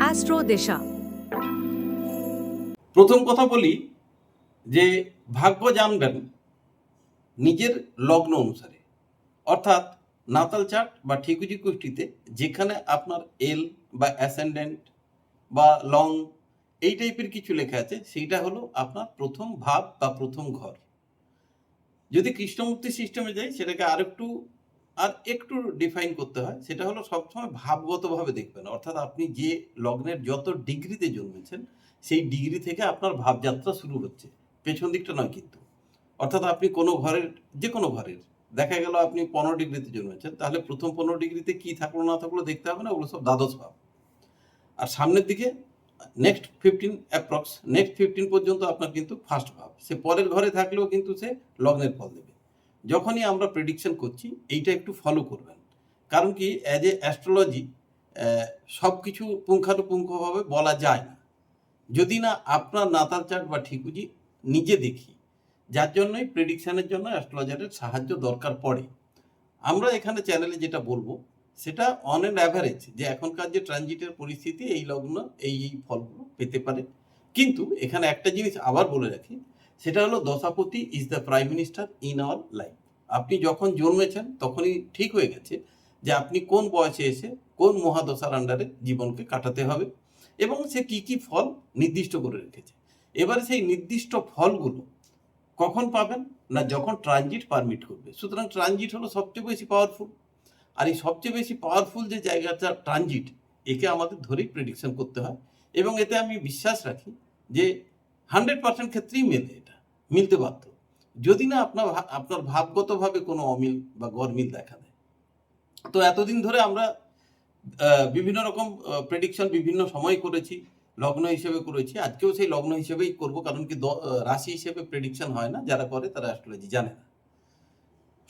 Astro দিশা। প্রথম কথা বলি যে ভাগ্য জানবেন নিজের লগ্ন অনুসারে, অর্থাৎ নাতাল চার্ট বা ঠিকুজি কুষ্টিতে যেখানে আপনার এল বা অ্যাসেন্ডেন্ট বা লং এই টাইপের কিছু লেখা আছে, সেইটা হলো আপনার প্রথম ভাব বা প্রথম ঘর। যদি কৃষ্ণমূর্তি সিস্টেমে যাই, সেটাকে আরেকটু আর একটু ডিফাইন করতে হয়, সেটা হলো সবসময় ভাবগতভাবে দেখবেন। অর্থাৎ আপনি যে লগ্নের যত ডিগ্রিতে জন্মেছেন, সেই ডিগ্রি থেকে আপনার ভাবযাত্রা শুরু হচ্ছে। পেছন দিকটা নয় কিন্তু। অর্থাৎ আপনি কোনো ঘরের, যে কোনো ঘরের, দেখা গেল আপনি পনেরো ডিগ্রিতে জন্মেছেন, তাহলে প্রথম পনেরো ডিগ্রিতে কি থাকল না থাকল দেখতে হবে না, ওগুলো সব দ্বাদশ ভাব। আর সামনের দিকে next fifteen approx next fifteen পর্যন্ত আপনার কিন্তু ফার্স্ট ভাব। সে পরের ঘরে থাকলেও কিন্তু সে লগ্নের ফল দেবে। যখনই আমরা প্রেডিকশন করছি, এইটা একটু ফলো করবেন। কারণ কি অ্যাজ এ অ্যাস্ট্রোলজি সব কিছু পুঙ্খানুপুঙ্খভাবে বলা যায় না। যদি না আপনার নাতাল চার্ট বা ঠিকুজি নিজে দেখি, যার জন্যই প্রেডিকশানের জন্য অ্যাস্ট্রোলজারের সাহায্য দরকার পড়ে। আমরা এখানে চ্যানেলে যেটা বলব, সেটা অন অ্যান্ড অ্যাভারেজ যে এখনকার যে ট্রানজিটের পরিস্থিতি, এই লগ্ন, এই এই ফলগুলো পেতে পারে। কিন্তু এখানে একটা জিনিস আবার বলে রাখি, সেটা হলো দশাপতি is the prime minister in our life আপনি যখন জন্মেছেন, তখনই ঠিক হয়ে গেছে যে আপনি কোন বয়সে এসে কোন মহাদশার আন্ডারে জীবনকে কাটাতে হবে এবং সে কি কি ফল নির্দিষ্ট করে রেখেছে। এবারে সেই নির্দিষ্ট ফলগুলো কখন পাবেন না যখন ট্রানজিট পারমিট করবে। সুতরাং ট্রানজিট হলো সবচেয়ে বেশি পাওয়ারফুল আর এই সবচেয়ে বেশি পাওয়ারফুল যে জায়গাটা ট্রানজিট একে আমাদের ধরেই প্রেডিকশন করতে হয় এবং এতে আমি বিশ্বাস রাখি যে হান্ড্রেড পার্সেন্ট ক্ষেত্রেই মেলে এটা, মিলতে বাধ্য। যদি না আপনার আপনার ভাবগতভাবে কোনো অমিল বা গরমিল দেখা দেয়। তো এতদিন ধরে আমরা বিভিন্ন রকম প্রেডিকশন বিভিন্ন সময় করেছি, লগ্ন হিসেবে করেছি। আজকেও সেই লগ্ন হিসেবেই করব, কারণ কি রাশি হিসেবে প্রেডিকশন হয় না, যারা করে তারা অ্যাস্ট্রোলজি জানে না।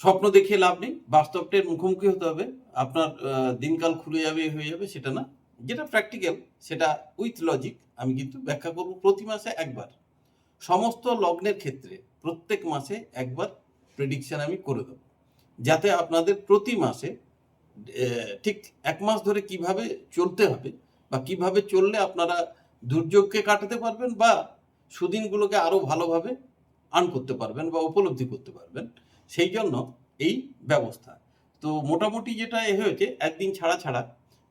স্বপ্ন দেখিয়ে লাভ নেই বাস্তবটের মুখোমুখি হতে হবে। আপনার দিনকাল খুলে যাবে হয়ে যাবে, সেটা না। যেটা প্র্যাকটিক্যাল সেটা উইথ লজিক আমি কিন্তু ব্যাখ্যা করব প্রতি মাসে একবার। সমস্ত লগ্নের ক্ষেত্রে প্রত্যেক মাসে একবার প্রেডিকশন আমি করে দেবো। যাতে আপনাদের প্রতি মাসে ঠিক এক মাস ধরে কীভাবে চলতে হবে বা কীভাবে চললে আপনারা দুর্যোগকে কাটাতে পারবেন বা সুদিনগুলোকে আরও ভালোভাবে আর্ন করতে পারবেন বা উপলব্ধি করতে পারবেন, সেই জন্য এই ব্যবস্থা। তো মোটামুটি যেটা এ হয়েছে, একদিন ছাড়া ছাড়া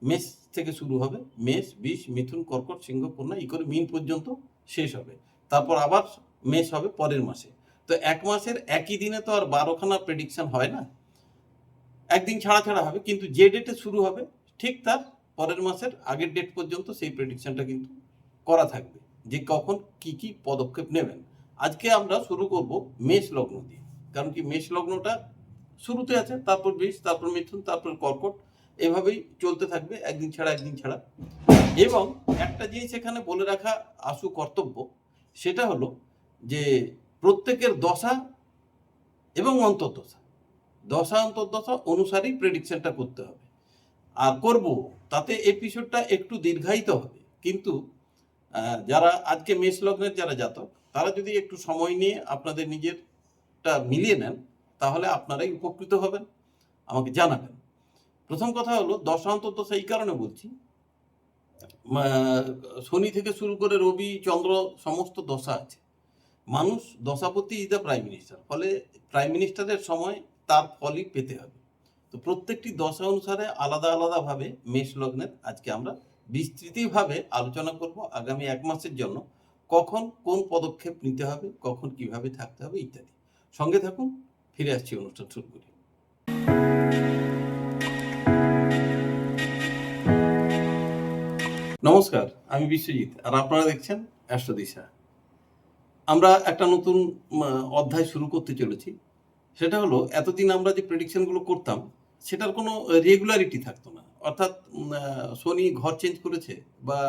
মেষ থেকে শুরু হবে। মেষ, বিষ, মিথুন, কর্কট, সিংহ, কন্যা এই করে মিন পর্যন্ত শেষ হবে। তারপর আবার মেষ হবে পরের মাসে। তো এক মাসের একই দিনে তো আর বারোখানা প্রেডিকশন হয় না। একদিন ছাড়া ছাড়া হবে, কিন্তু যে ডেটে শুরু হবে, ঠিক তার পরের মাসের আগের ডেট পর্যন্ত সেই প্রেডিকশনটা কিন্তু করা থাকবে, যে কখন কি কি পদক্ষেপ নেবেন। আজকে আমরা শুরু করব মেষ লগ্ন দিয়ে, কারণ কি মেষ লগ্নটা শুরুতে আছে, তারপর বৃষ তারপর মিথুন, তারপর কর্কট, এভাবেই চলতে থাকবে, একদিন ছাড়া একদিন ছাড়া। এবং একটা জিনিস এখানে বলে রাখা আশু কর্তব্য, সেটা হলো যে প্রত্যেকের দশা এবং অন্তর্দশা। দশা, অন্তর্দশা অনুসারেই প্রেডিকশনটা করতে হবে। আর করব, তাতে এপিসোডটা একটু দীর্ঘায়িত হবে। কিন্তু যারা আজকে মেষ লগ্নের যারা জাতক, তারা যদি একটু সময় নিয়ে আপনাদের নিজেরটা মিলিয়ে নেন, তাহলে আপনারাই উপকৃত হবেন, আমাকে জানাবেন। প্রথম কথা হলো, দশা, অন্তর্দশা এই কারণে বলছি শনি থেকে শুরু করে রবি, চন্দ্র, সমস্ত দশা আছে। মানুষ দশাপতি ইজ দ্য প্রাইম মিনিস্টার ফলে প্রাইম মিনিস্টারের সময় তার ফলই পেতে হবে। তো প্রত্যেকটি দশা অনুসারে আলাদা আলাদাভাবে মেষ লগ্নের আজকে আমরা বিস্তৃতভাবে আলোচনা করব আগামী এক মাসের জন্য, কখন কোন পদক্ষেপ নিতে হবে, কখন কীভাবে থাকতে হবে ইত্যাদি। সঙ্গে থাকুন, ফিরে আসছি অনুষ্ঠান শুরু করি। নমস্কার, আমি বিশ্বজিৎ, আর আপনারা দেখছেন অ্যাস্ট্রোদিশা। আমরা একটা নতুন অধ্যায় শুরু করতে চলেছি। সেটা হলো, এতদিন আমরা যে প্রেডিকশনগুলো করতাম, সেটার কোনো রেগুলারিটি থাকতো না। অর্থাৎ শনি ঘর চেঞ্জ করেছে বা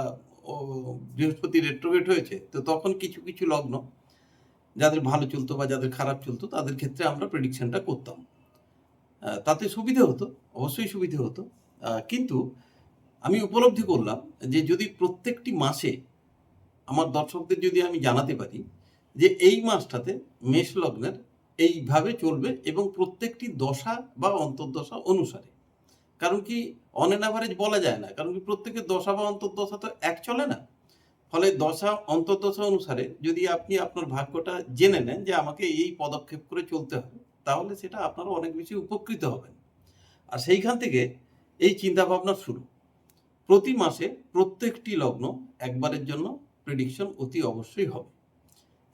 বৃহস্পতি রেট্রোগেট হয়েছে, তো তখন কিছু কিছু লগ্ন, যাদের ভালো চলতো বা যাদের খারাপ চলতো, তাদের ক্ষেত্রে আমরা প্রেডিকশনটা করতাম। তাতে সুবিধে হতো, অবশ্যই সুবিধে হতো। কিন্তু আমি উপলব্ধি করলাম যে, যদি প্রত্যেকটি মাসে আমার দর্শকদের যদি আমি জানাতে পারি যে এই মাসটাতে মেষ লগ্নের এইভাবে চলবে এবং প্রত্যেকটি দশা বা অন্তর্দশা অনুসারে। কারণ কি অন এন অ্যাভারেজ বলা যায় না, কারণ কি প্রত্যেকের দশা বা অন্তর্দশা তো এক চলে না। ফলে দশা, অন্তর্দশা অনুসারে যদি আপনি আপনার ভাগ্যটা জেনে নেন যে আমাকে এই পদক্ষেপ করে চলতে হবে, তাহলে সেটা আপনারা অনেক বেশি উপকৃত হবেন। আর সেইখান থেকে এই চিন্তা ভাবনা শুরু। প্রতি মাসে প্রত্যেকটি লগ্ন একবারের জন্য প্রেডিকশন অতি অবশ্যই হবে।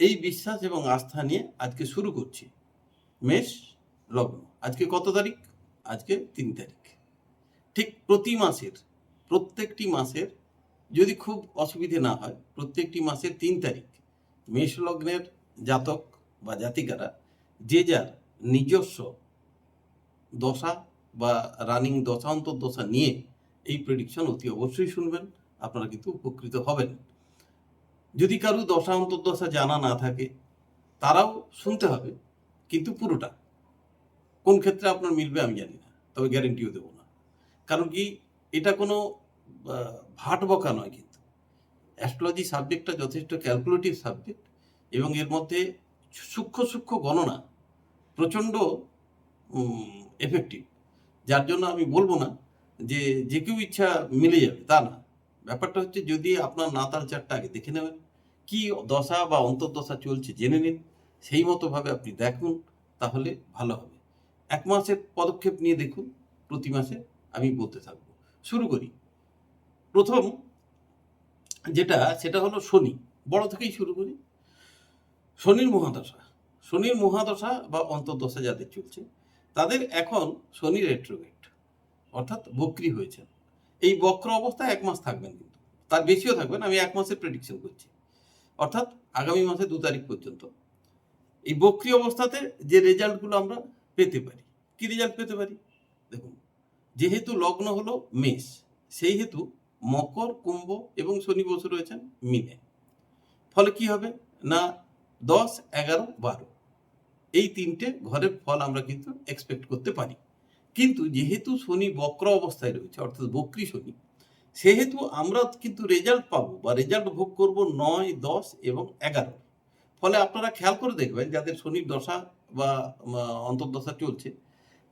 এই বিশ্বাস এবং আস্থা নিয়ে আজকে শুরু করছি। মেষ লগ্ন। আজকে কত তারিখ? আজকে তিন তারিখ। ঠিক প্রতি মাসের, প্রত্যেকটি মাসের যদি খুব অসুবিধে না হয়, প্রত্যেকটি মাসের তিন তারিখ মেষ লগ্নের জাতক বা জাতিকারা, যে যার নিজস্ব দশা বা রানিং দশা অন্তর্দশা নিয়ে এই প্রেডিকশন অতি অবশ্যই শুনবেন। আপনারা কিন্তু উপকৃত হবেন। যদি কারও দশা অন্তর্দশা জানা না থাকে, তারাও শুনতে হবে, কিন্তু পুরোটা। কোন ক্ষেত্রে আপনার মিলবে আমি জানি না, তবে গ্যারেন্টিও দেবো না। কারণ কি, এটা কোনো ভাট বকা নয় কিন্তু। অ্যাস্ট্রোলজি সাবজেক্টটা যথেষ্ট ক্যালকুলেটিভ সাবজেক্ট এবং এর মধ্যে সূক্ষ্ম সূক্ষ্ম গণনা প্রচণ্ড এফেক্টিভ যার জন্য আমি বলব না যে যে কেউ ইচ্ছা মিলে যাবে, তা না। ব্যাপারটা হচ্ছে যদি আপনার নাতার চারটা আগে দেখে নেবেন, কি দশা বা অন্তর্দশা চলছে জেনে নিন, সেই মতোভাবে আপনি দেখুন, তাহলে ভালো হবে। এক মাসের পদক্ষেপ নিয়ে দেখুন, প্রতি মাসে আমি বলতে থাকব। শুরু করি। প্রথম যেটা, সেটা হলো শনি। বড় থেকেই শুরু করি। শনির মহাদশা। শনির মহাদশা বা অন্তর্দশা যাদের চলছে, তাদের এখন শনি রেট্রোগেট অর্থাৎ বক্রি হয়েছেন। এই বক্র অবস্থায় এক মাস থাকবেন কিন্তু। তার বেশিও থাকবেন আমি এক মাসের প্রেডিকশন করছি। অর্থাৎ আগামী মাসে দু তারিখ পর্যন্ত। এই বক্রি অবস্থাতে যে রেজাল্টগুলো আমরা পেতে পারি, কি রেজাল্ট পেতে পারি? দেখুন, যেহেতু লগ্ন হলো মেষ, সেই হেতু মকর, কুম্ভ এবং শনি বসে রয়েছেন মিনে। ফলে কি হবে? না, দশ, এগারো, বারো। এই তিনটে ঘরের ফল আমরা কিন্তু এক্সপেক্ট করতে পারি। কিন্তু যেহেতু শনি বক্র অবস্থায় রয়েছে, অর্থাৎ বক্রি শনি, সেহেতু আমরা কিন্তু রেজাল্ট পাবো বা রেজাল্ট ভোগ করব নয়, দশ এবং এগারো। ফলে আপনারা খেয়াল করে দেখবেন, যাদের শনির দশা বা অন্তর্দশা চলছে,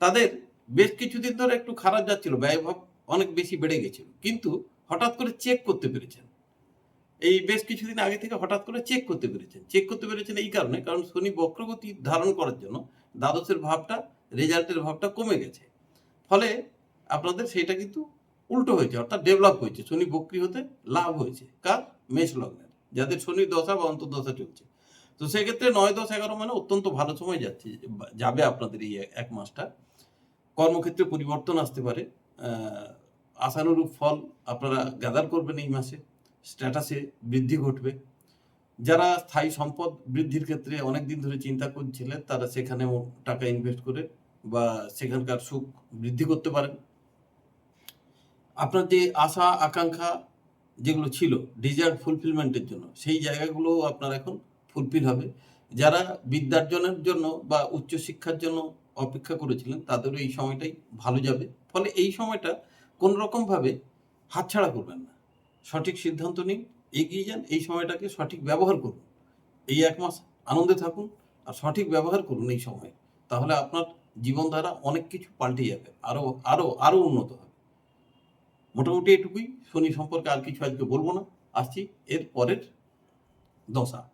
তাদের বেশ কিছুদিন ধরে একটু খারাপ যাচ্ছিল, ব্যয়ভাব অনেক বেশি বেড়ে গেছিল। কিন্তু হঠাৎ করে চেক করতে পেরেছেন। এই বেশ কিছুদিন আগে থেকে হঠাৎ করে চেক করতে পেরেছেন। চেক করতে পেরেছেন এই কারণে, কারণ শনি বক্রগতি ধারণ করার জন্য দ্বাদশের ভাবটা রেজাল্টের ভাবটা কমে গেছে। ফলে আপনাদের সেটা কিন্তু উল্টো হয়েছে, অর্থাৎ ডেভেলপ হয়েছে। শনি বক্রি হতে লাভ হয়েছে, কার? মেষ লগ্নের, যাদের শনি দশা বা অন্তর্দশা চলছে। তো সেক্ষেত্রে নয় দশ এগারো মানে অত্যন্ত ভালো সময় যাচ্ছে, যাবে আপনাদের এই এক মাসটা। কর্মক্ষেত্রে পরিবর্তন আসতে পারে। আশানুরূপ ফল আপনারা গ্যাদার করবেন এই মাসে। স্ট্যাটাসে বৃদ্ধি ঘটবে। যারা স্থায়ী সম্পদ বৃদ্ধির ক্ষেত্রে অনেক দিন ধরে চিন্তা করছিলেন, তারা সেখানেও টাকা ইনভেস্ট করে বা সেখানকার সুখ বৃদ্ধি করতে পারেন। আপনার যে আশা, আকাঙ্ক্ষা যেগুলো ছিল ডিজায়ার ফুলফিলমেন্টের জন্য, সেই জায়গাগুলো আপনার এখন ফুলফিল হবে। যারা বিদ্যার্জনের জন্য বা উচ্চশিক্ষার জন্য অপেক্ষা করেছিলেন তাদেরও এই সময়টাই ভালো যাবে। ফলে এই সময়টা কোনো রকমভাবে হাতছাড়া করবেন না। সঠিক সিদ্ধান্ত নিন, এগিয়ে যান, এই সময়টাকে সঠিক ব্যবহার করুন। এই এক মাস আনন্দে থাকুন আর সঠিক ব্যবহার করুন এই সময়। তাহলে আপনার জীবনধারা অনেক কিছু পাল্টে যাবে, আরও আরও আরও উন্নত হবে। মোটামুটি এটুকুই। শনি সম্পর্কে আর কিছু আজকে বলব না। আসছি এর পরের দশা।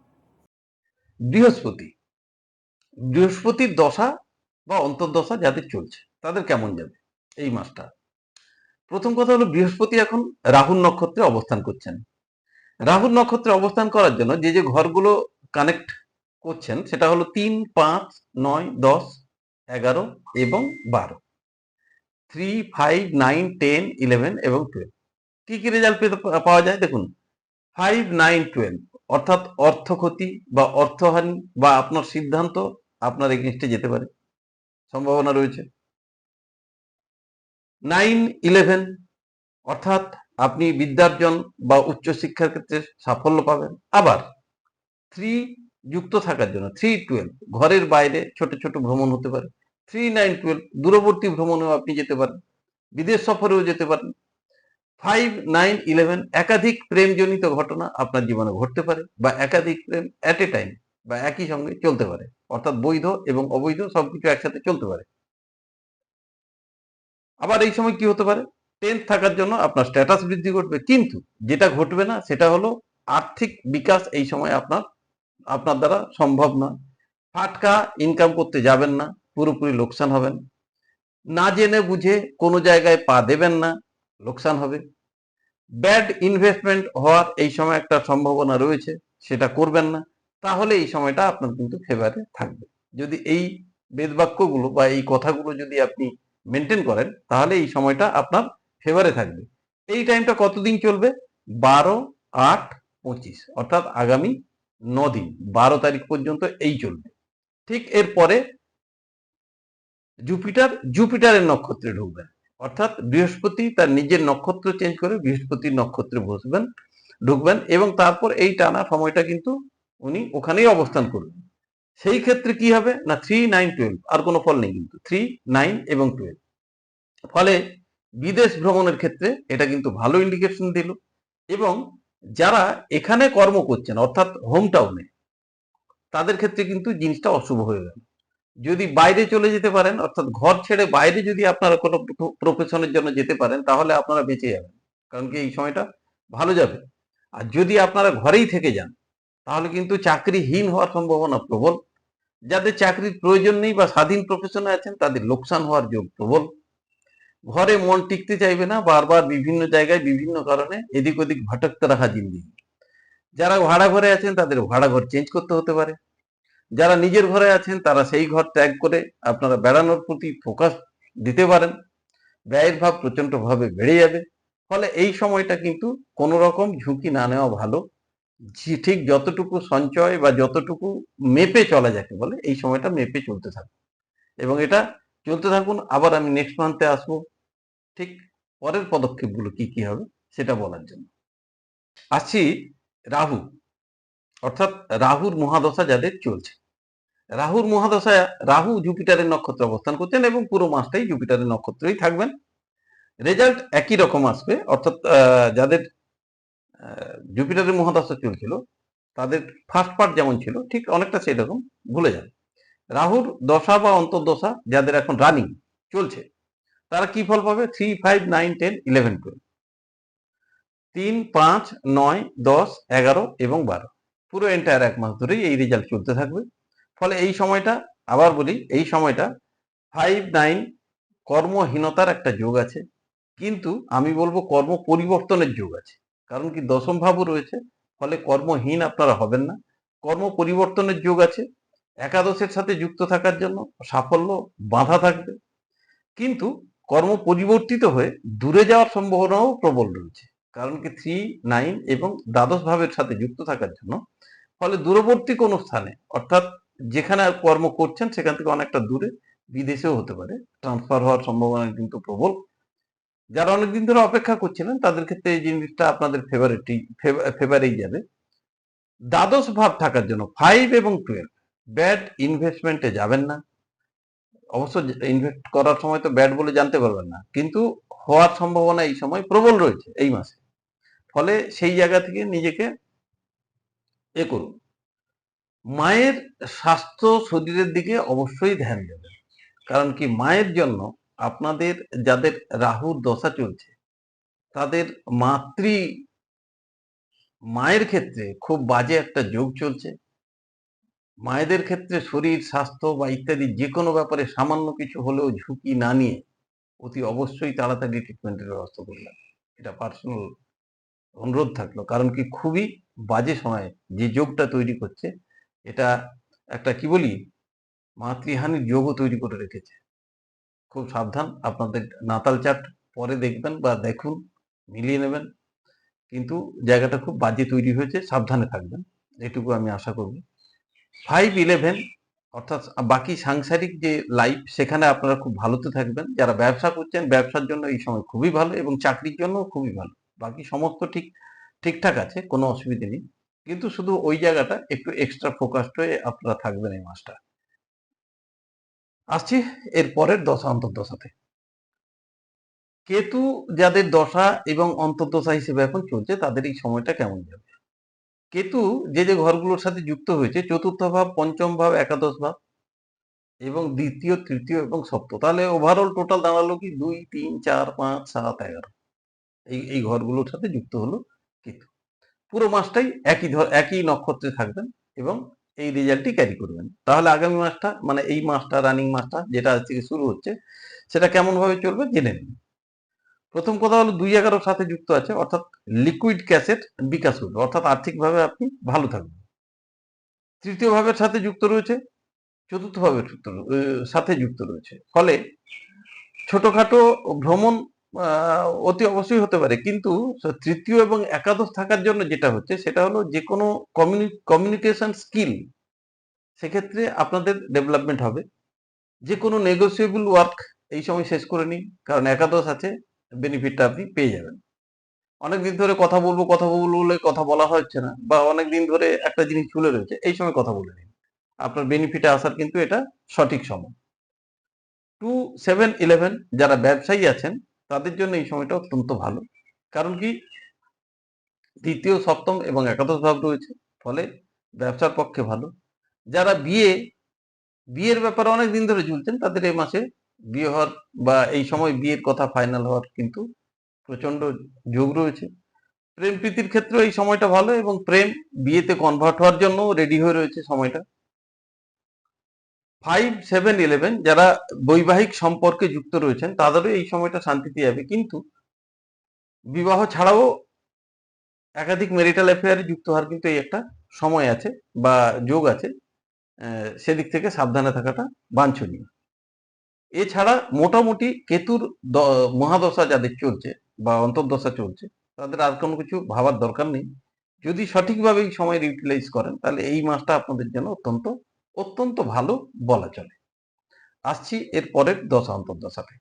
বৃহস্পতি। বৃহস্পতির দশা বা অন্তর্দশা যাদের চলছে, তাদের কেমন যাবে? এই মাসটা। প্রথম কথা হলো, বৃহস্পতি এখন রাহুল নক্ষত্রে অবস্থান করছেন। রাহুল নক্ষত্রে অবস্থান করার জন্য যে যে ঘরগুলো কানেক্ট করছেন, সেটা হলো তিন, পাঁচ, নয়, দশ এগারো এবং বারো। Three five nine ten eleven এবং টুয়েলভ কি কি রেজাল্ট পেতে পাওয়া যায়? দেখুন ফাইভ নাইন টুয়েলভ অর্থাৎ অর্থ ক্ষতি বা অর্থহানি বা আপনার সিদ্ধান্ত আপনার এগেনস্টে যেতে পারে। সম্ভাবনা রয়েছে। নাইন ইলেভেন অর্থাৎ আপনি বিদ্যার্জন বা উচ্চশিক্ষার ক্ষেত্রে সাফল্য পাবেন। আবার থ্রি যুক্ত থাকার জন্য থ্রি টুয়েলভ ঘরের বাইরে ছোট ছোট ভ্রমণ হতে পারে। থ্রি নাইন টুয়েলভ দূরবর্তী ভ্রমণেও আপনি যেতে পারেন। বিদেশ সফরেও যেতে পারেন। ফাইভ নাইন ইলেভেন একাধিক প্রেমজনিত ঘটনা আপনার জীবনে ঘটতে পারে বা একাধিক প্রেম অ্যাট এ টাইম বা একই সঙ্গে চলতে পারে। অর্থাৎ বৈধ এবং অবৈধ সবকিছু একসাথে চলতে পারে। আবার এই সময় কি হতে পারে? টেন্থ থাকার জন্য আপনার স্ট্যাটাস বৃদ্ধি ঘটবে। কিন্তু যেটা ঘটবে না, সেটা হলো আর্থিক বিকাশ এই সময় আপনার আপনার দ্বারা সম্ভব নয় ফাটকা ইনকাম করতে যাবেন না, পুরোপুরি লোকসান হবেন না। জেনে বুঝে কোনো জায়গায় পা দেবেন না, লোকসান হবে। ব্যাড ইনভেস্টমেন্ট হওয়ার এই সময় একটা সম্ভাবনা রয়েছে, সেটা করবেন না। তাহলে এই সময়টা আপনার কিন্তু ফেভারে থাকবে। যদি এই বেদবাক্যগুলো বা এই কথাগুলো যদি আপনি মেনটেন করেন, তাহলে এই সময়টা আপনার ফেভারে থাকবে। এই টাইমটা কতদিন চলবে? বারো আট পঁচিশ, অর্থাৎ আগামী দিন, বারো তারিখ পর্যন্ত এই চলবে। ঠিক এরপরে জুপিটার, জুপিটারের নক্ষত্রে ঢুকবেন। অর্থাৎ বৃহস্পতি তার নিজের নক্ষত্র চেঞ্জ করে বৃহস্পতির নক্ষত্রে বসবেন, ঢুকবেন এবং তারপর এই টানা সময়টা কিন্তু উনি ওখানেই অবস্থান করবেন। সেই ক্ষেত্রে কি হবে? না থ্রি নাইন টুয়েলভ আর কোনো ফল নেই কিন্তু। থ্রি নাইন এবং টুয়েলভ ফলে বিদেশ ভ্রমণের ক্ষেত্রে এটা কিন্তু ভালো ইন্ডিকেশন দিল এবং যারা এখানে কর্ম করছেন, অর্থাৎ হোম টাউনে তাদের ক্ষেত্রে কিন্তু জিনিসটা অশুভ হয়ে গেল। যদি বাইরে চলে যেতে পারেন, অর্থাৎ ঘর ছেড়ে বাইরে যদি আপনারা কোনো প্রফেশনের জন্য যেতে পারেন, তাহলে আপনারা বেঁচে যাবেন। কারণ কি এই সময়টা ভালো যাবে। আর যদি আপনারা ঘরেই থেকে যান, তাহলে কিন্তু চাকরিহীন হওয়ার সম্ভাবনা প্রবল। যাদের চাকরির প্রয়োজন নেই বা স্বাধীন প্রফেশনে আছেন, তাদের লোকসান হওয়ার যোগ প্রবল। ঘরে মন টিকতে চাইবে না, বারবার বিভিন্ন জায়গায় বিভিন্ন কারণে এদিক ওদিক ভটকতে রাখা জিন্দিগি যারা ভাড়া ঘরে আছেন, তাদের ভাড়া ঘর চেঞ্জ করতে হতে পারে। যারা নিজের ঘরে আছেন, তারা সেই ঘর ত্যাগ করে আপনারা বেড়ানোর প্রতি ফোকাস দিতে পারেন। ব্যয়ের ভাব প্রচন্ডভাবে বেড়ে যাবে। ফলে এই সময়টা কিন্তু কোনো রকম ঝুঁকি না নেওয়া ভালো। ঠিক যতটুকু সঞ্চয় বা যতটুকু মেপে চলা যাকে, বলে এই সময়টা মেপে চলতে থাকুন। এবং এটা চলতে থাকুন। আবার আমি নেক্সট মান্থে আসব। ঠিক পরের পদক্ষেপগুলো কি কি হবে সেটা বলার জন্য। আসছি রাহু। অর্থাৎ রাহুর মহাদশা যাদের চলছে। রাহুর মহাদশা রাহু জুপিটারের নক্ষত্র অবস্থান করছেন এবং পুরো মাসটাই জুপিটারের নক্ষত্রেই থাকবেন। রেজাল্ট একই রকম আসবে, অর্থাৎ যাদের জুপিটারের মহাদশা চলছিল, তাদের ফার্স্ট পার্ট যেমন ছিল, ঠিক অনেকটা সেই রকম ভুলে যান। রাহুর দশা বা অন্তর্দশা যাদের এখন রানিং চলছে তারা কি ফল পাবে? Three five nine ten eleven twelve তিন, পাঁচ, নয়, দশ, এগারো এবং বারো। পুরো এন্টায়ার এক মাস ধরেই এই রেজাল্ট চলতে থাকবে। ফলে এই সময়টা, আবার বলি, এই সময়টা ফাইভ নাইন কর্মহীনতার একটা যোগ আছে। কিন্তু আমি বলব কর্ম পরিবর্তনের যোগ আছে। কারণ কি দশম ভাবও রয়েছে, ফলে কর্মহীন আপনারা হবেন না। কর্ম পরিবর্তনের যোগ আছে, একাদশের সাথে যুক্ত থাকার জন্য সাফল্য বাধা থাকবে। কিন্তু কর্ম পরিবর্তিত হয়ে দূরে যাওয়ার সম্ভাবনাও প্রবল রয়েছে। কারণ কি থ্রি নাইন এবং দ্বাদশ ভাবের সাথে যুক্ত থাকার জন্য ফলে দূরবর্তী কোনো স্থানে, অর্থাৎ যেখানে কর্ম করছেন সেখান থেকে অনেকটা দূরে বিদেশেও হতে পারে। ট্রান্সফার হওয়ার সম্ভাবনা কিন্তু প্রবল। যারা অনেকদিন ধরে অপেক্ষা করছিলেন, তাদের ক্ষেত্রে এই জিনিসটা আপনাদের ফেভারিটি ফেভারেই যাবে। দ্বাদশ ভাব থাকার জন্য ফাইভ এবং টুয়েলভ ব্যাড ইনভেস্টমেন্টে যাবেন না। অবশ্য ইনভেস্ট করার সময় তো ব্যাড বলে জানতে পারবেন না। কিন্তু হওয়ার সম্ভাবনা এই সময় প্রবল রয়েছে এই মাসে। ফলে সেই জায়গা থেকে নিজেকে এ করুন। মায়ের স্বাস্থ্য শরীরের দিকে অবশ্যই ধ্যান দেবেন। কারণ কি মায়ের জন্য আপনাদের যাদের রাহুর দশা চলছে, তাদের মাতৃ, মায়ের ক্ষেত্রে খুব বাজে একটা যোগ চলছে। মায়েদের ক্ষেত্রে শরীর, স্বাস্থ্য বা ইত্যাদি যে কোনো ব্যাপারে সামান্য কিছু হলেও ঝুঁকি না নিয়ে অতি অবশ্যই তাড়াতাড়ি ট্রিটমেন্টের ব্যবস্থা করলেন এটা পার্সোনাল অনুরোধ থাকল। কারণ কি খুবই বাজে সময়ে যে যোগটা তৈরি করছে, এটা একটা কি বলি, মাতৃহানির যোগও তৈরি করে রেখেছে। খুব সাবধান, আপনাদের নাতাল চাট পরে দেখবেন বা দেখুন, মিলিয়ে নেবেন। কিন্তু জায়গাটা খুব বাজে তৈরি হয়েছে, সাবধানে থাকবেন। এটুকু আমি আশা করব। ফাইভ ইলেভেন অর্থাৎ বাকি সাংসারিক যে লাইফ সেখানে আপনারা খুব ভালোতে থাকবেন। যারা ব্যবসা করছেন, ব্যবসার জন্য এই সময় খুবই ভালো এবং চাকরির জন্য খুবই ভালো। বাকি সমস্ত ঠিক, ঠিকঠাক আছে, কোনো অসুবিধে নেই। কিন্তু শুধু ওই জায়গাটা, একটু এক্সট্রা ফোকাসড হয়ে আপনারা থাকবেন এই মাসটা। আসছি এর পরের দশা, অন্তর্দশাতে। কেতু যাদের দশা এবং অন্তর্দশা হিসেবে এখন চলছে, তাদের এই সময়টা কেমন যাবে? কেতু যে যে ঘরগুলোর সাথে যুক্ত হয়েছে, চতুর্থ ভাব, পঞ্চম ভাব, একাদশ ভাব এবং দ্বিতীয়, তৃতীয় এবং সপ্তম, তাহলে ওভারঅল টোটাল দাঁড়াল কি দুই, তিন, চার, পাঁচ, সাত, এগারো। এই এই ঘরগুলোর সাথে যুক্ত হলো কেতু। পুরো মাসটাই একই ধর, একই নক্ষত্রে থাকবেন এবং এই রেজাল্টটি ক্যারি করবেন। তাহলে আগামী মাসটা মানে এই মাসটা রানিং মাসটা যেটা আজ থেকে শুরু হচ্ছে, সেটা কেমন ভাবে চলবে, জেনে নিন। প্রথম কথা হলো দুই এগারোর সাথে যুক্ত আছে, অর্থাৎ লিকুইড ক্যাসেট বিকাশ হলো অর্থাৎ আর্থিকভাবে আপনি ভালো থাকবেন। তৃতীয় ভাবের সাথে যুক্ত রয়েছে, চতুর্থ ভাবের সাথে যুক্ত রয়েছে। ফলে ছোটখাটো ভ্রমণ অতি অবশ্যই হতে পারে, কিন্তু তৃতীয় এবং একাদশ থাকার জন্য যেটা হচ্ছে, সেটা হলো যে কোনো কমিউনিকেশন স্কিল সেক্ষেত্রে আপনাদের ডেভেলপমেন্ট হবে। যে কোনো নেগোসিয়েবল ওয়ার্ক এই সময় শেষ করে নিন, কারণ একাদশ আছে বেনিফিটটা আপনি পেয়ে যাবেন। অনেক দিন ধরে কথা বলব কথা বলব বলে কথা বলা হচ্ছে না বা অনেক দিন ধরে একটা জিনিস ঝুলে রয়েছে, এই সময় কথা বলে নিন। আপনার বেনিফিটে আসার কিন্তু এটা সঠিক সময়। টু সেভেন ইলেভেন যারা ব্যবসায়ী আছেন, তাদের জন্য এই সময়টা অত্যন্ত ভালো। কারণ কি? দ্বিতীয়, সপ্তম এবং একাদশ ভাব রয়েছে, ফলে ব্যবসার পক্ষে ভালো। যারা বিয়ে, বিয়ের ব্যাপারে অনেক দিন ধরে ঝুলছেন তাদের এই মাসে বিয়ে হওয়ার বা এই সময় বিয়ের কথা ফাইনাল হওয়ার কিন্তু প্রচণ্ড যোগ রয়েছে। প্রেম প্রীতির ক্ষেত্রে এই সময়টা ভালো এবং প্রেম বিয়েতে কনভার্ট হওয়ার জন্য রেডি হয়ে রয়েছে সময়টা। ফাইভ সেভেন ইলেভেন যারা বৈবাহিক সম্পর্কে যুক্ত রয়েছেন তাদেরও এই সময়টা শান্তিতে যাবে। কিন্তু বিবাহ ছাড়াও একাধিক মেরিটাল অ্যাফেয়ারে যুক্ত হওয়ার কিন্তু এই একটা সময় আছে বা যোগ আছে সেদিক থেকে সাবধানে থাকাটা বাঞ্ছনীয়। এছাড়া মোটামুটি কেতুর মহাদশা যাদের চলছে বা অন্তর্দশা চলছে, তাদের আর কোনো কিছু ভাবার দরকার নেই। যদি সঠিকভাবে এই সময় ইউটিলাইজ করেন, তাহলে এই মাসটা আপনাদের জন্য অত্যন্ত অত্যন্ত ভালো বলা চলে। আসছি এর পরের দশা অন্তর্দশাতে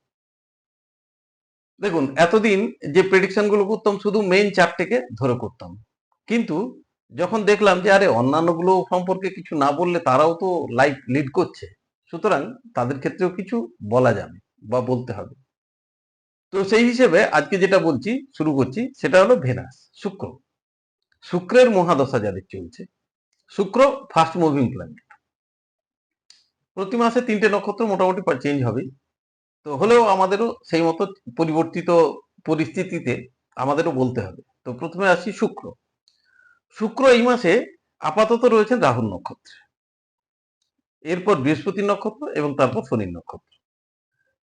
দেখুন, এতদিন যে প্রেডিকশনগুলো করতাম, শুধু মেইন চারটেকে ধরে করতাম। কিন্তু যখন দেখলাম যে, আরে অন্যান্যগুলো সম্পর্কে কিছু না বললে তারাও তো লাইফ লিড করছে। সুতরাং তাদের ক্ষেত্রেও কিছু বলা যাবে বা বলতে হবে। তো সেই হিসেবে আজকে যেটা বলছি, শুরু করছি, সেটা হলো ভেনাস, শুক্র। শুক্রের মহাদশা যাদের চলছে, শুক্র ফাস্ট মুভিং প্ল্যানেট প্রতি মাসে তিনটে নক্ষত্র মোটামুটি চেঞ্জ হবে তো হলেও আমাদেরও সেই মতো পরিবর্তিত পরিস্থিতিতে আমাদেরও বলতে হবে। তো প্রথমে আসি শুক্র। শুক্র এই মাসে আপাতত রয়েছেন রাহুল নক্ষত্রে। এরপর বৃহস্পতি নক্ষত্র এবং তারপর শনির নক্ষত্র।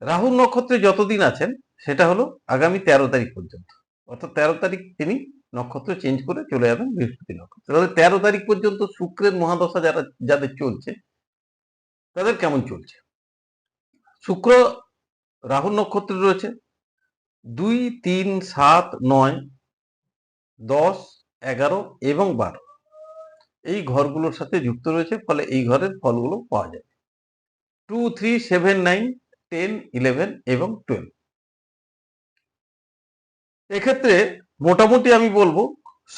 রাহুল নক্ষত্রে যতদিন আছেন, সেটা হলো আগামী তেরো তারিখ পর্যন্ত। অর্থাৎ তেরো তারিখ তিনি নক্ষত্র চেঞ্জ করে চলে যাবেন বৃহস্পতি নক্ষত্র। তাহলে তেরো তারিখ পর্যন্ত শুক্রের মহাদশা যারা, যাদের চলছে, তাদের কেমন চলছে? শুক্র রাহুল নক্ষত্রে রয়েছে দুই, তিন, সাত, নয়, দশ, এগারো এবং বারো। এই ঘরগুলোর সাথে যুক্ত রয়েছে, ফলে এই ঘরের ফলগুলো পাওয়া যায়। Two three seven nine ten eleven এবং টুয়েলভ এক্ষেত্রে মোটামুটি আমি বলব,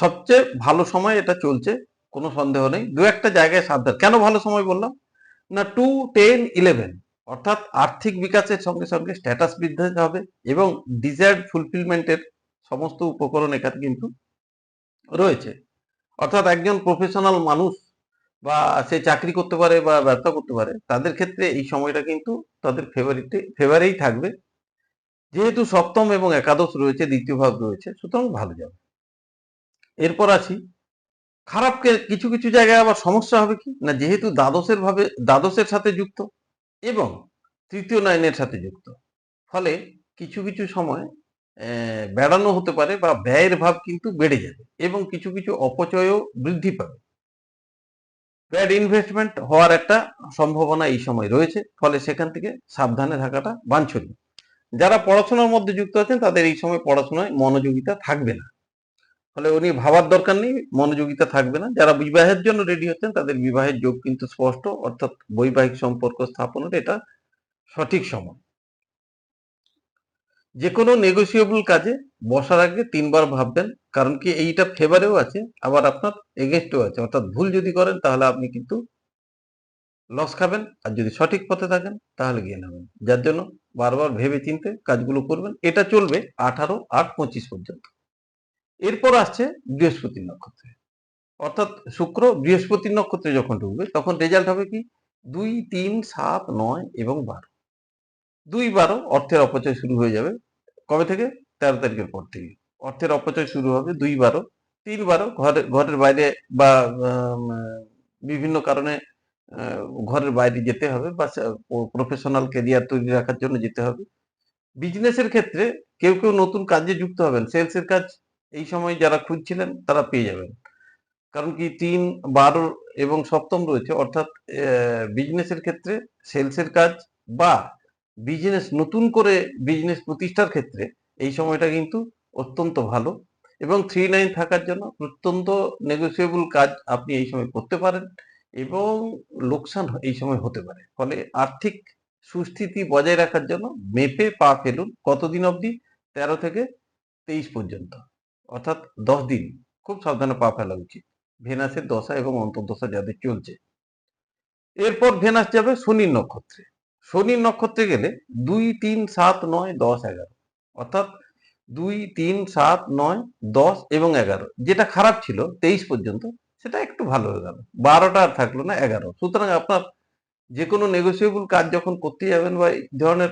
সবচেয়ে ভালো সময় এটা চলছে, কোনো সন্দেহ নেই। দু একটা জায়গায় সাবধান। কেন ভালো সময় বললাম? না টু টেন ইলেভেন অর্থাৎ আর্থিক বিকাশের সঙ্গে সঙ্গে স্ট্যাটাস বৃদ্ধি হবে এবং ডিজায়ার্ড ফুলফিলমেন্টের সমস্ত উপকরণ এখানে কিন্তু রয়েছে। অর্থাৎ একজন প্রফেশনাল মানুষ বা সে চাকরি করতে পারে বা ব্যবসা করতে পারে, তাদের ক্ষেত্রে এই সময়টা কিন্তু তাদের ফেভারিটে ফেভারেই থাকবে। যেহেতু সপ্তম এবং একাদশ রয়েছে, দ্বিতীয় ভাগ রয়েছে, সুতরাং ভালো যাবে। এরপর আসি খারাপকে কিছু কিছু জায়গায় আবার সমস্যা হবে কি? না, যেহেতু দ্বাদশের ভাবে, দ্বাদশের সাথে যুক্ত এবং তৃতীয় লাইনের সাথে যুক্ত। ফলে কিছু কিছু সময় বেড়ানো হতে পারে বা ব্যয়ের ভাব কিন্তু বেড়ে যাবে এবং কিছু কিছু অপচয়ও বৃদ্ধি পাবে। ব্যাড ইনভেস্টমেন্ট হওয়ার একটা সম্ভাবনা এই সময় রয়েছে, ফলে সেখান থেকে সাবধানে থাকাটা বাঞ্ছনীয়। যারা পড়াশোনার মধ্যে যুক্ত আছেন, তাদের এই সময় পড়াশোনায় মনোযোগিতা থাকবে না। ফলে উনি ভাবার দরকার নেই, মনোযোগিতা থাকবে না। যারা বিবাহের জন্য রেডি হচ্ছেন, তাদের বিবাহের যোগ কিন্তু স্পষ্ট, অর্থাৎ বৈবাহিক সম্পর্ক স্থাপনের এটা সঠিক সময়। যে কোনো নেগোসিয়েবল কাজে বসার আগে তিনবার ভাববেন, কারণ কি এইটা ফেভারেও আছে, আবার আপনার এগেনস্টও আছে। অর্থাৎ ভুল যদি করেন, তাহলে আপনি কিন্তু লস খাবেন, আর যদি সঠিক পথে থাকেন, তাহলে গিয়ে নেবেন যার জন্য বারবার ভেবে চিনতে কাজগুলো করবেন। এটা চলবে আঠারো আট পঁচিশ পর্যন্ত। এরপর আসছে বৃহস্পতি নক্ষত্রে। অর্থাৎ শুক্র বৃহস্পতি নক্ষত্রে যখন ঢুকবে, তখন রেজাল্ট হবে কি? দুই, তিন, সাত, নয় এবং বারো। দুই বারো অর্থের অপচয় শুরু হয়ে যাবে। কবে থেকে? তেরো তারিখের পর থেকে। অর্থের অপচয় শুরু হবে দুই বারো তিন বারো ঘরের ঘরের বাইরে বা বিভিন্ন কারণে ঘরের বাইরে যেতে হবে বা প্রফেশনাল কেরিয়ার তৈরি রাখার জন্য যেতে হবে। বিজনেসের ক্ষেত্রে কেউ কেউ নতুন কাজে যুক্ত হবেন। সেলসের কাজ এই সময় যারা খুঁজছিলেন তারা পেয়ে যাবেন। কারণ কি তিন, বারো এবং সপ্তম রয়েছে। অর্থাৎ বিজনেসের ক্ষেত্রে সেলসের কাজ বা বিজনেস নতুন করে বিজনেস প্রতিষ্ঠার ক্ষেত্রে এই সময়টা কিন্তু অত্যন্ত ভালো এবং থ্রি নাইন থাকার জন্য অত্যন্ত নেগোসিয়েবল কাজ আপনি এই সময় করতে পারেন এবং লোকসান এই সময় হতে পারে। ফলে আর্থিক সুস্থিতি বজায় রাখার জন্য মেপে পা ফেলুন কতদিন অবধি? তেরো থেকে তেইশ পর্যন্ত। অর্থাৎ দশ দিন। খুব সাবধানে পা ফেলা উচিত। ভেনাসের দশা এবং অন্তর্দশা যাদের চলছে। এরপর ভেনাস যাবে শনির নক্ষত্রে। শনির নক্ষত্রে গেলে দুই, তিন, সাত, নয়, দশ, এগারো। অর্থাৎ দুই, তিন, সাত, নয়, দশ এবং এগারো। যেটা খারাপ ছিল তেইশ পর্যন্ত, সেটা একটু ভালো হয়ে গেল। বারোটা আর থাকল না, এগারো। সুতরাং আপনার যে কোনো নেগোসিয়েবল কাজ যখন করতে যাবেন বা এই ধরনের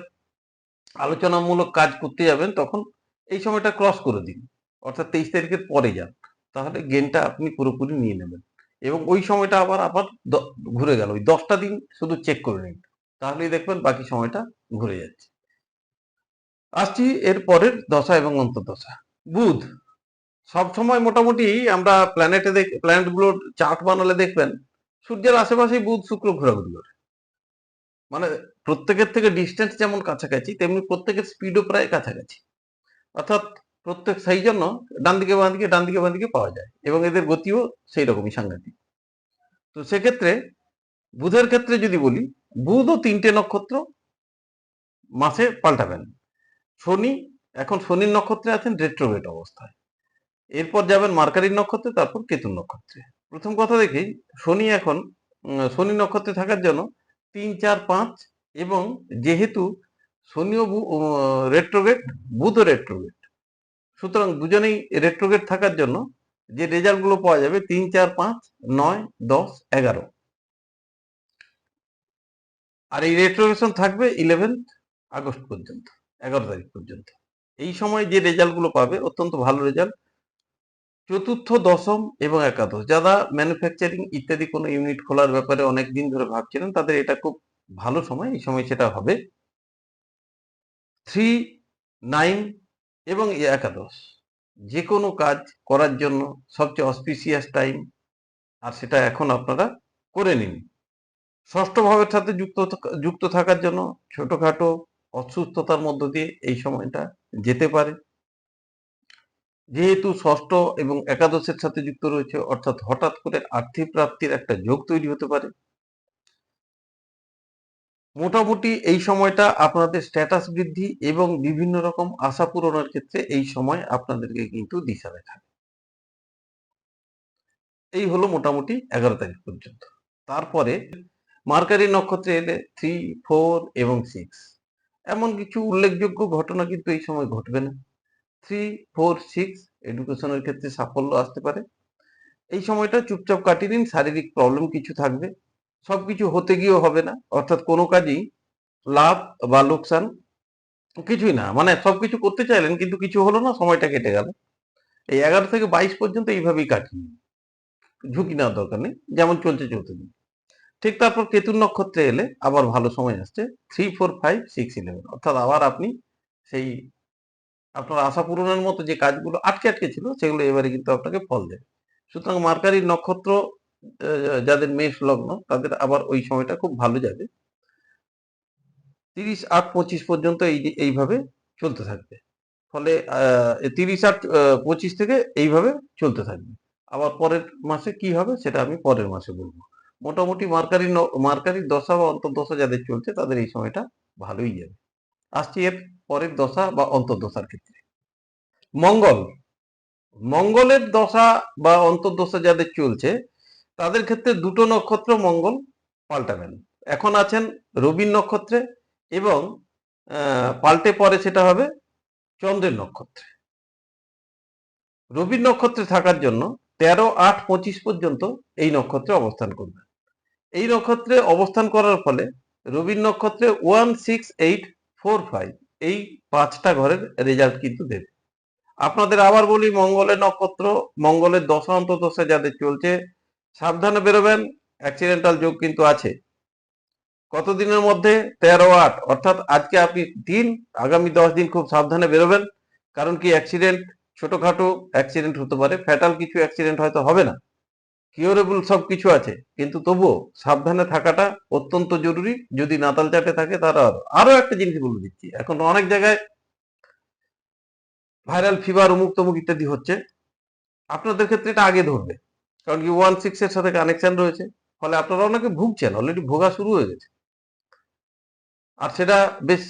আলোচনামূলক কাজ করতে যাবেন, তখন এই সময়টা ক্রস করে দিন। অর্থাৎ তেইশ তারিখের পরে যান। তাহলে গেনটা আপনি পুরোপুরি নিয়ে নেবেন। এবং ওই সময়টা আবার আবার ঘুরে গেল। ওই দশটা দিন শুধু চেক করে নিন। তাহলেই দেখবেন বাকি সময়টা ঘুরে যাচ্ছে। আসছি এর পরের দশা এবং অন্তর্দশা। বুধ, সব সময় মোটামুটি আমরা প্ল্যানেটে দেখ প্ল্যানেটগুলোর চার্ট বানালে দেখবেন, সূর্যের আশেপাশেই বুধ, শুক্র ঘোরাঘুরি করে। মানে প্রত্যেকের থেকে ডিস্টেন্স যেমন কাছাকাছি, তেমনি প্রত্যেকের স্পিডও প্রায় কাছাকাছি। অর্থাৎ প্রত্যেক সেই জন্য ডান দিকে বাঁ দিকে ডান দিকে বাঁ দিকে পাওয়া যায় এবং এদের গতিও সেই রকমই সাংঘাতিক। তো সেক্ষেত্রে, বুধের ক্ষেত্রে যদি বলি বুধও তিনটে নক্ষত্র মাসে পাল্টাবেন। শনি, এখন শনির নক্ষত্রে আছেন রেট্রোগেট অবস্থায়। এরপর যাবেন মার্কারির নক্ষত্রে, তারপর কেতুর নক্ষত্রে। প্রথম কথা দেখি, শনি এখন শনি নক্ষত্রে থাকার জন্য তিন, চার, পাঁচ এবং যেহেতু শনিও রেট্রোগেট বুধও রেট্রোগেট সুতরাং দুজনেই রেট্রোগেট থাকার জন্য যে রেজাল্টগুলো পাওয়া যাবে, তিন, চার, পাঁচ, নয়, দশ, এগারো। আর এই রেট্রোগেশন থাকবে ইলেভেন্থ আগস্ট পর্যন্ত, এগারো তারিখ পর্যন্ত। এই সময় যে রেজাল্টগুলো পাবে, অত্যন্ত ভালো রেজাল্ট চতুর্থ, দশম এবং একাদশ, যারা ম্যানুফ্যাকচারিং ইত্যাদি কোনো ইউনিট খোলার ব্যাপারে অনেক দিন ধরে ভাবছিলেন, তাদের এটা খুব ভালো সময়, এই সময় সেটা হবে। থ্রি নাইন এবং একাদশ যে কোনো কাজ করার জন্য সবচেয়ে অসপিসিয়াস টাইম আর সেটা এখন আপনারা করে নিন। ষষ্ঠ ভাবের সাথে যুক্ত যুক্ত থাকার জন্য ছোটখাটো অসুস্থতার মধ্য দিয়ে এই সময়টা যেতে পারে। যেহেতু ষষ্ঠ এবং একাদশের সাথে যুক্ত রয়েছে, অর্থাৎ হঠাৎ করে আর্থিক প্রাপ্তির একটা যোগ তৈরি হতে পারে। মোটামুটি এই সময়টা আপনাদের স্ট্যাটাস বৃদ্ধি এবং বিভিন্ন রকম আশা পূরণের ক্ষেত্রে এই সময় আপনাদেরকে কিন্তু দিশা দেখাবে এই হলো মোটামুটি এগারো তারিখ পর্যন্ত। তারপরে মার্কারি নক্ষত্রে এলে থ্রি ফোর এবং সিক্স এমন কিছু উল্লেখযোগ্য ঘটনা কিন্তু এই সময় ঘটবে না। থ্রি ফোর সিক্স এডুকেশনের ক্ষেত্রে সাফল্য আসতে পারে। এই সময়টা চুপচাপ কাটিয়ে দিন, শারীরিক প্রবলেম কিছু থাকবে। সব কিছু হতে গিয়েও হবে না। অর্থাৎ কোনো কাজই লাভ বা লোকসান কিছুই না। মানে সব কিছু করতে চাইলেন কিন্তু কিছু হলো না, সময়টা কেটে গেল। এই এগারো থেকে বাইশ পর্যন্ত এইভাবেই কাটিয়ে ঝুঁকি নেওয়ার দরকার নেই। যেমন চলছে, চলতে দিন। ঠিক তারপর কেতুর নক্ষত্রে এলে আবার ভালো সময় আসছে। Three four five six eleven অর্থাৎ আবার আপনি সেই আপনার আশা পূরণের মতো যে কাজগুলো আটকে আটকে ছিল, সেগুলো এবারে কিন্তু আপনাকে ফল দেবে। সুতরাং মার্কারি নক্ষত্র যাদের মেষ লগ্ন, তাদের আবার ওই সময়টা খুব ভালো যাবে। তিরিশ, আট, পঁচিশ পর্যন্ত এই এইভাবে চলতে থাকবে। ফলে তিরিশ, আট পঁচিশ থেকে এইভাবে চলতে থাকবে। আবার পরের মাসে কি হবে, সেটা আমি পরের মাসে বলব। মোটামুটি মার্কারি মার্কারির দশা বা অন্তর্দশা যাদের চলছে, তাদের এই সময়টা ভালোই যাবে। আসছি এর পরের দশা বা অন্তর্দশার ক্ষেত্রে। মঙ্গল। মঙ্গলের দশা বা অন্তর্দশা যাদের চলছে, তাদের ক্ষেত্রে দুটো নক্ষত্র মঙ্গল পাল্টাবেন। এখন আছেন রবির নক্ষত্রে এবং পাল্টে পরে সেটা হবে চন্দ্রের নক্ষত্রে। রবির নক্ষত্রে থাকার জন্য তেরো আট পঁচিশ পর্যন্ত এই নক্ষত্রে অবস্থান করবে। এই নক্ষত্রে অবস্থান করার ফলে রবির নক্ষত্রে one six eight four five এই পাঁচটা ঘরের রেজাল্ট কিন্তু দেবে। আপনাদের আবার বলি, মঙ্গলের নক্ষত্র, মঙ্গলের দশা যাদের চলছে, সাবধানে বেরোবেন অ্যাক্সিডেন্টাল যোগ কিন্তু আছে। কতদিনের মধ্যে? তেরো, আট, অর্থাৎ আজকে আপনি দিন, আগামী দশ দিন খুব সাবধানে বেরোবেন, কারণ কি অ্যাক্সিডেন্ট ছোটখাটো অ্যাক্সিডেন্ট হতে পারে ফ্যাটাল কিছু অ্যাক্সিডেন্ট হয়তো হবে না। কিওরেবল সব কিছু আছে, কিন্তু তবুও সাবধানে থাকাটা অত্যন্ত জরুরি। যদি নাতাল চাটে থাকে, তারা আরও একটা জিনিস বলে দিচ্ছি। এখন অনেক জায়গায় ভাইরাল ফিভার, অমুক তমুক ইত্যাদি হচ্ছে। আপনাদের ক্ষেত্রে এটা আগে ধরবে। কারণ কি ওয়ান সিক্স এর সাথে কানেকশন রয়েছে। ফলে আপনারা অনেকে ভুগছেন, অলরেডি ভোগা শুরু হয়ে গেছে। আর সেটা বেশ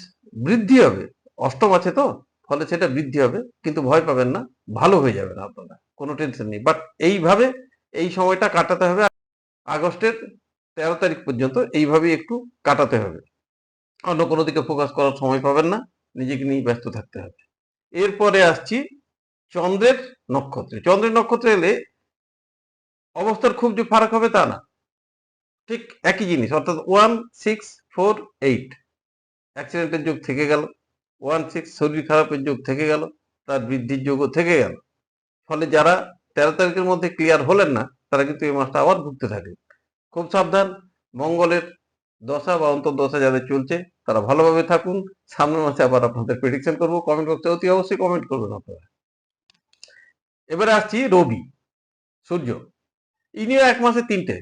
বৃদ্ধি হবে। অষ্টম আছে তো, ফলে সেটা বৃদ্ধি হবে। কিন্তু ভয় পাবেন না, ভালো হয়ে যাবে না আপনারা। কোনো টেনশন নেই। বাট এইভাবে এই সময়টা কাটাতে হবে আগস্টের তেরো তারিখ পর্যন্ত এইভাবেই একটু কাটাতে হবে। অন্য কোনো দিকে ফোকাস করার সময় পাবেন না, নিজেকে নিয়ে ব্যস্ত থাকতে হবে। এরপরে আসছি চন্দ্রের নক্ষত্রে। চন্দ্রের নক্ষত্রে এলে অবস্থার খুব যে ফারাক হবে তা না। ঠিক একই জিনিস, অর্থাৎ ওয়ান সিক্স ফোর এইট অ্যাক্সিডেন্টের যোগ থেকে গেল ওয়ান সিক্স শরীর খারাপের যোগ থেকে গেল, তার বৃদ্ধির যোগও থেকে গেল। ফলে যারা তেরো তারিখের মধ্যে ক্লিয়ার হলেন না, তারা কিন্তু এই মাসটা আবার ভুগতে থাকে। খুব সাবধান, মঙ্গলের দশা বা অন্তর্দশা যাদের চলছে, তারা ভালোভাবে থাকুন। সামনের মাসে আবার আপনাদের প্রেডিকশন করব। কমেন্ট বক্সে অতি অবশ্যই কমেন্ট করবেন আপনারা। এবারে আসছি রবি, সূর্য। ইনিও এক মাসে তিনটে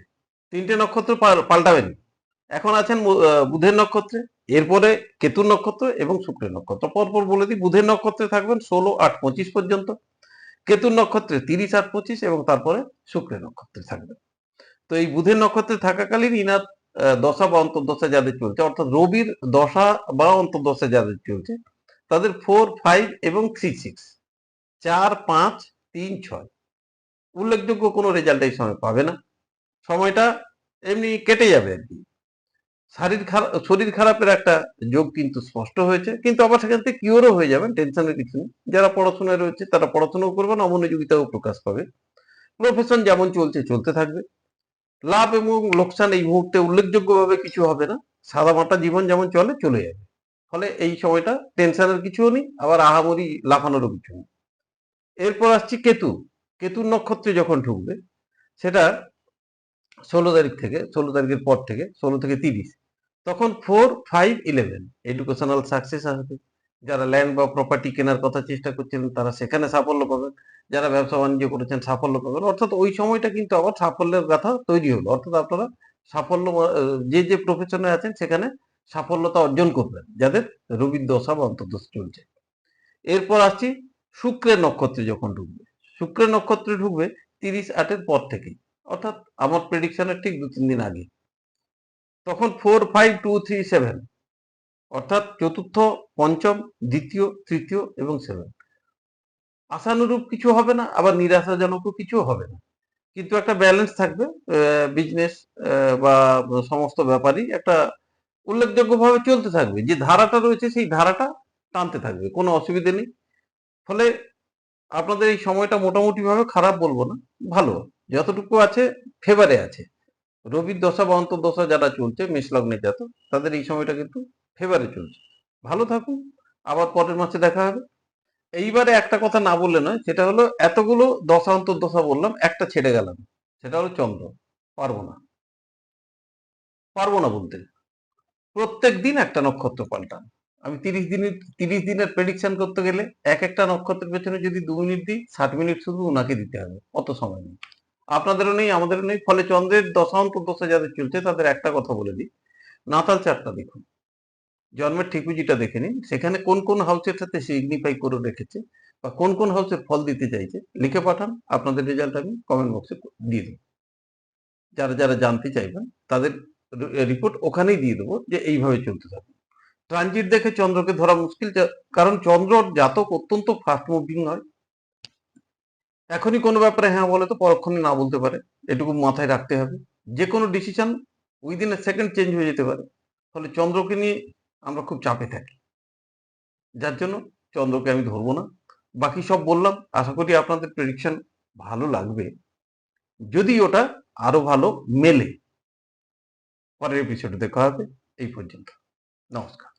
তিনটে নক্ষত্র পাল- পাল্টাবেন। এখন আছেন বুধের নক্ষত্রে, এরপরে কেতুর নক্ষত্র এবং শুক্রের নক্ষত্র। পরপর বলে দিই, বুধের নক্ষত্রে থাকবেন ষোলো আট পঁচিশ পর্যন্ত। কেতুর নক্ষত্রে তিরিশ আট পঁচিশ এবং তারপরে শুক্রের নক্ষত্রে থাকবে। তো এই বুধের নক্ষত্রে থাকাকালীন ইনার দশা বা অন্তর্দশা যাদের চলছে অর্থাৎ রবির দশা বা অন্তর্দশা যাদের চলছে তাদের ফোর ফাইভ এবং থ্রি সিক্স চার, পাঁচ, তিন, ছয়। উল্লেখযোগ্য কোনো রেজাল্ট এই সময় পাবে না। সময়টা এমনি কেটে যাবে আর কি। শরীর খারাপ শরীর খারাপের একটা যোগ কিন্তু স্পষ্ট হয়েছে। কিন্তু আবার সেখান থেকে কিওরও হয়ে যাবেন টেনশনের কিছু নেই। যারা পড়াশোনায় রয়েছে, তারা পড়াশোনাও করবেন অমনোযোগিতাও প্রকাশ পাবে। প্রফেশন যেমন চলছে, চলতে থাকবে। লাভ এবং লোকসান এই মুহূর্তে উল্লেখযোগ্যভাবে কিছু হবে না। সাদামাটা জীবন যেমন চলে চলে যাবে। ফলে এই সময়টা টেনশনের কিছুও নেই, আবার আহামরি লাফানোরও কিছু নেই। এরপর আসছি কেতু। কেতুর নক্ষত্রে যখন ঢুকবে, সেটা ষোলো তারিখ থেকে, ষোলো তারিখের পর থেকে, ষোলো থেকে তিরিশ। তখন four five eleven educational success আসবে। যারা ল্যান্ড বা প্রপার্টি কেনার কথা চেষ্টা করছিলেন তারা সেখানে সাফল্য পাবেন। যারা ব্যবসা বাণিজ্য করেছেন, সাফল্য পাবেন। অর্থাৎ ওই সময়টা কিন্তু আবার সাফল্যের কথা তৈরি হলো। অর্থাৎ আপনারা সাফল্য যে যে প্রফেশনে আছেন, সেখানে সাফল্যতা অর্জন করবেন, যাদের রবির দশা বা অন্তর্দশা চলছে। এরপর আসছি শুক্রের নক্ষত্রে যখন ঢুকবে। শুক্রের নক্ষত্রে ঢুকবে তিরিশ আটের পর থেকেই অর্থাৎ আমার প্রেডিকশনের ঠিক দু তিন দিন আগে। তখন four five two three seven অর্থাৎ চতুর্থ, পঞ্চম, দ্বিতীয়, তৃতীয় এবং সেভেন আশানুরূপ কিছু হবে না, আবার নিরাশাজনকও কিছু হবে না। কিন্তু একটা ব্যালেন্স থাকবে বিজনেস বা সমস্ত ব্যাপারই একটা উল্লেখযোগ্যভাবে চলতে থাকবে। যে ধারাটা রয়েছে সেই ধারাটা টানতে থাকবে, কোনো অসুবিধে নেই। ফলে আপনাদের এই সময়টা মোটামুটিভাবে খারাপ বলব না, ভালো। যতটুকু আছে ফেভারে আছে। রবির দশা বা অন্তর্দশা যারা চলছে, মেষ লগ্নে জাতক, তাদের এই সময়টা কিন্তু ফেভারে চলছে। ভালো থাকুন, আবার পরের মাসে দেখা হবে। এইবারে একটা কথা না বললে নয়, সেটা হলো এতগুলো দশা অন্তর্দশা বললাম, একটা ছেড়ে গেলাম। সেটা হলো চন্দ্র, পারব না। পারব না বলতে। প্রত্যেক দিন একটা নক্ষত্র পাল্টান। আমি তিরিশ দিনের তিরিশ দিনের প্রেডিকশন করতে গেলে এক একটা নক্ষত্রের পেছনে যদি দু মিনিট দিই, ষাট মিনিট শুধু ওনাকে দিতে হবে, অত সময় নেই। আপনাদেরও নেই, আমাদেরও নেই। ফলে চন্দ্রের দশা যাদের চলছে, তাদের একটা কথা বলে দিই। নাতাল চারটা দেখুন। জন্মের ঠিকুজিটা দেখে নিন। সেখানে কোন কোন হাউসের সাথে সিগনিফাই করে রেখেছে বা কোন কোন হাউসের ফল দিতে চাইছে, লিখে পাঠান। আপনাদের রেজাল্ট আমি কমেন্ট বক্সে দিয়ে দেবো। যারা যারা জানতে চাইবেন, তাদের রিপোর্ট ওখানেই দিয়ে দেবো যে এইভাবে চলতে থাকবে ট্রানজিট দেখে চন্দ্রকে ধরা মুশকিল কারণ চন্দ্রর জাতক অত্যন্ত ফাস্ট মুভিং হয় এখনই কোনো ব্যাপারে হ্যাঁ বলে তো পরক্ষণে না বলতে পারে। এটুকু মাথায় রাখতে হবে। যে কোনো decision within a second change হয়ে যেতে পারে। ফলে চন্দ্রকে নিয়ে আমরা খুব চাপে থাকি। যার জন্য চন্দ্রকে আমি ধরবো না। বাকি সব বললাম। আশা করি আপনাদের প্রেডিকশন ভালো লাগবে। যদি ওটা আরও ভালো মেলে। পরের এপিসোডে দেখা হবে। এই পর্যন্ত। নমস্কার।